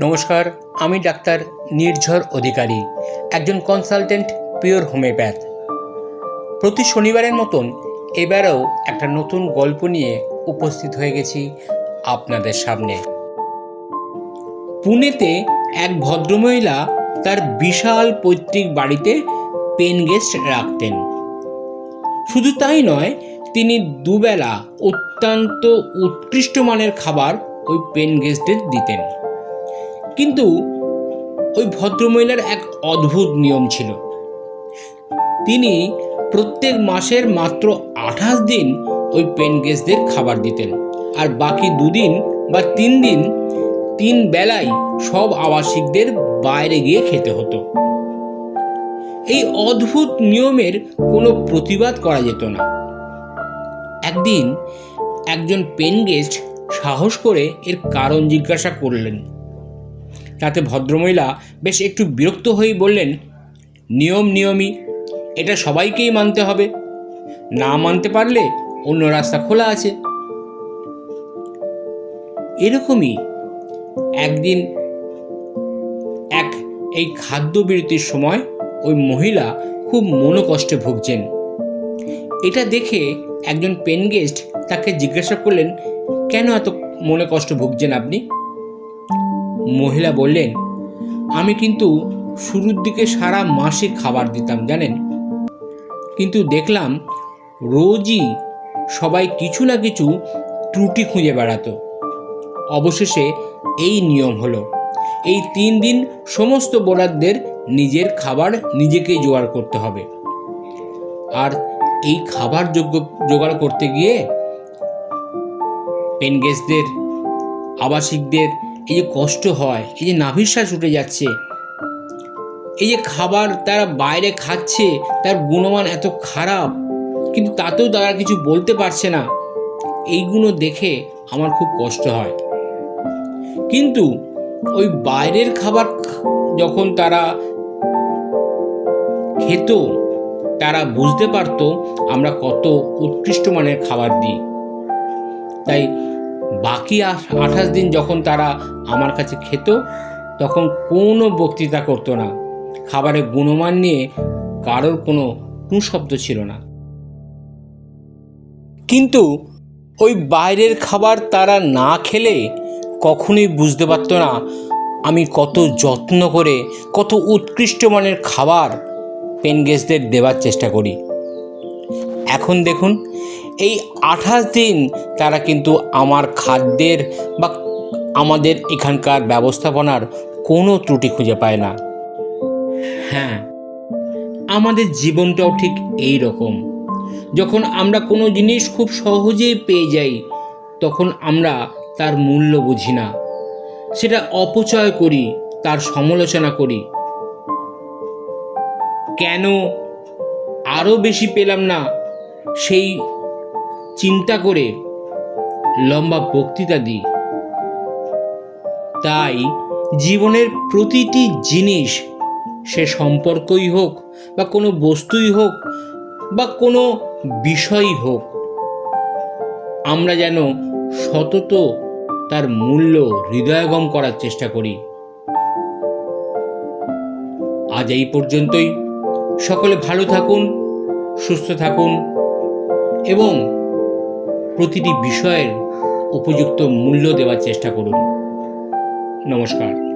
নমস্কার, আমি ডাক্তার নির্ঝর অধিকারী, একজন কনসালটেন্ট পিওর হোমিওপ্যাথ প্রতি শনিবারের মতন এবারেও একটা নতুন গল্প নিয়ে উপস্থিত হয়ে গেছি আপনাদের সামনে। পুনেতে এক ভদ্রমহিলা তার বিশাল পৈতৃক বাড়িতে পেন গেস্ট রাখতেন। শুধু তাই নয়, তিনি দুবেলা অত্যন্ত উৎকৃষ্ট মানের খাবার ওই পেন গেস্টদের দিতেন। কিন্তু ওই ভদ্রমহিলার এক অদ্ভুত নিয়ম ছিল। তিনি প্রত্যেক মাসের মাত্র আঠাশ দিন ওই পেন গেস্টদের খাবার দিতেন আর বাকি দুদিন বা তিন দিন তিন বেলায় সব আবাসিকদের বাইরে গিয়ে খেতে হতো। এই অদ্ভুত নিয়মের কোনো প্রতিবাদ করা যেত না। একদিন একজন পেন গেস্ট সাহস করে এর কারণ জিজ্ঞাসা করলেন। তাতে ভদ্রমহিলা বেশ একটু বিরক্ত হয়েই বললেন, নিয়ম নিয়মই, এটা সবাইকেই মানতে হবে। না মানতে পারলে অন্য রাস্তা খোলা আছে। এরকমই একদিন এক এই খাদ্য বিরতির সময় ওই মহিলা খুব মনোকষ্টে ভুগছেন। এটা দেখে একজন পেন গেস্ট তাকে জিজ্ঞাসা করলেন, কেন এত মনে কষ্ট ভুগছেন আপনি? মহিলা বললেন, আমি কিন্তু শুরুর দিকে সারা মাসে খাবার দিতাম, জানেন? কিন্তু দেখলাম রোজই সবাই কিছু না কিছু ত্রুটি খুঁজে বেড়াতো। অবশেষে এই নিয়ম হলো, এই তিন দিন সমস্ত বোলারদের নিজের খাবার নিজেকেই জোগাড় করতে হবে। আর এই খাবার যোগ্য, জোগাড় করতে গিয়ে পেন গেস্টদের আবাসিকদের এই যে কষ্ট হয়, এই যে নাভিশ্বাস উঠে যাচ্ছে, এই যে খাবার তারা বাইরে খাচ্ছে, তার গুণমান এত খারাপ, কিন্তু তাতেও তারা কিছু বলতে পারছে না। এইগুলো দেখে আমার খুব কষ্ট হয়। কিন্তু ওই বাইরের খাবার যখন তারা খেত, তারা বুঝতে পারতো আমরা কত উৎকৃষ্ট মানের খাবার দিই। তাই বাকি আঠাশ দিন যখন তারা আমার কাছে খেত, তখন কোনো বক্তৃতা করতো না। খাবারের গুণমান নিয়ে কারোর কোনো কুশব্দ ছিল না। কিন্তু ওই বাইরের খাবার তারা না খেলে কখনোই বুঝতে পারতো না, আমি কত যত্ন করে, কত উৎকৃষ্ট মানের খাবার পেন গেস্টদের দেওয়ার চেষ্টা করি। এখন দেখুন, এই আঠাশ দিন তারা কিন্তু আমার খাদ্যের বা আমাদের এখানকার ব্যবস্থাপনার কোনো ত্রুটি খুঁজে পায় না। হ্যাঁ আমাদের জীবনটাও ঠিক এই রকম। যখন আমরা কোনো জিনিস খুব সহজেই পেয়ে যাই, তখন আমরা তার মূল্য বুঝি না। সেটা অপচয় করি, তার সমালোচনা করি। কেন আরও বেশি পেলাম না? সেই চিন্তা করে লম্বা বক্তৃতা দিই। তাই জীবনের প্রতিটি জিনিস, সে সম্পর্কই হোক বা কোনো বস্তুই হোক বা কোনো বিষয়ই হোক, আমরা যেন সতত তার মূল্য হৃদয়গম করার চেষ্টা করি। আজ এই পর্যন্তই। সকলে ভালো থাকুন, সুস্থ থাকুন। এবং প্রতিটি বিষয়ের উপযুক্ত মূল্য দেওয়ার চেষ্টা করুন। নমস্কার।